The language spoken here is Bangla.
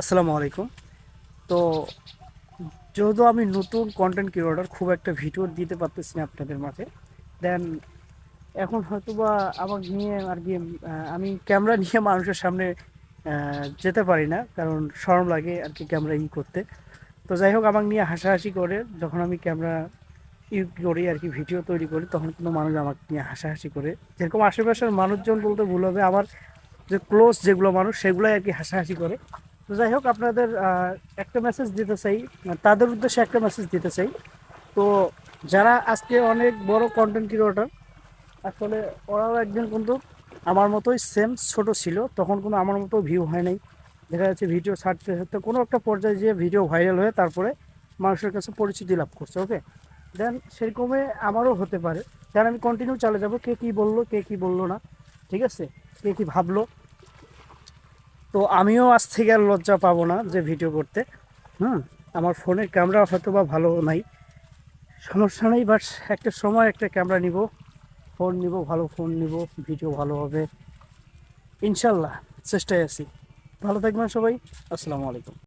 আসসালামু আলাইকুম। তো যেহেতু আমি নতুন কন্টেন্ট ক্রিয়েটর খুব একটা ভিডিও দিতে পারতেছি না আপনাদের মাঝে। দেন এখন হয়তো বা আমাকে নিয়ে আর কি আমি ক্যামেরা নিয়ে মানুষের সামনে যেতে পারি না, কারণ শরম লাগে আর কি ক্যামেরা ই করতে। তো যাই হোক, আমাকে নিয়ে হাসাহাসি করে, যখন আমি ক্যামেরা ই করি আর কি, ভিডিও তৈরি করি, তখন কিন্তু মানুষ আমাকে নিয়ে হাসাহাসি করে। যেরকম আশেপাশের মানুষজন বলতে ভুল হবে, আমার যে ক্লোজ যেগুলো মানুষ, সেগুলোই আর কি হাসাহাসি করে। তো যাই হোক, আপনাদের একটা মেসেজ দিতে চাই, তাদের উদ্দেশ্যে একটা মেসেজ দিতে চাই। তো যারা আজকে অনেক বড় কন্টেন্ট ক্রিয়েটর আসলে ওরাও একদিন কিন্তু আমার মতোই সেম ছোট ছিল, তখন কোনো আমার মতো ভিউ হয় নাই। দেখা যাচ্ছে ভিডিও ছাড়তে ছাড়তে কোনো একটা পর্যায়ে যে ভিডিও ভাইরাল হয়ে তারপরে মানুষের কাছে পরিচিতি লাভ করছে ওকে দেন সেরকমই আমারও হতে পারে। দেন আমি কন্টিনিউ চালে যাব, কে কী বলল, কে কী বলল না, ঠিক আছে? কে কী ভাবলো? তো আমিও আজ থেকে আর লজ্জা পাবো না যে ভিডিও করতে। হুম? আমার ফোনের ক্যামেরা হয়তো বা ভালো নাই। সমস্যা নেই বাট একটা সময় একটা ক্যামেরা নিব। ফোন নিব, ভালো ফোন নিব ভিডিও ভালো হবে। ইনশাল্লাহ, চেষ্টায় আছি। ভালো থাকবেন সবাই। আসসালামু আলাইকুম।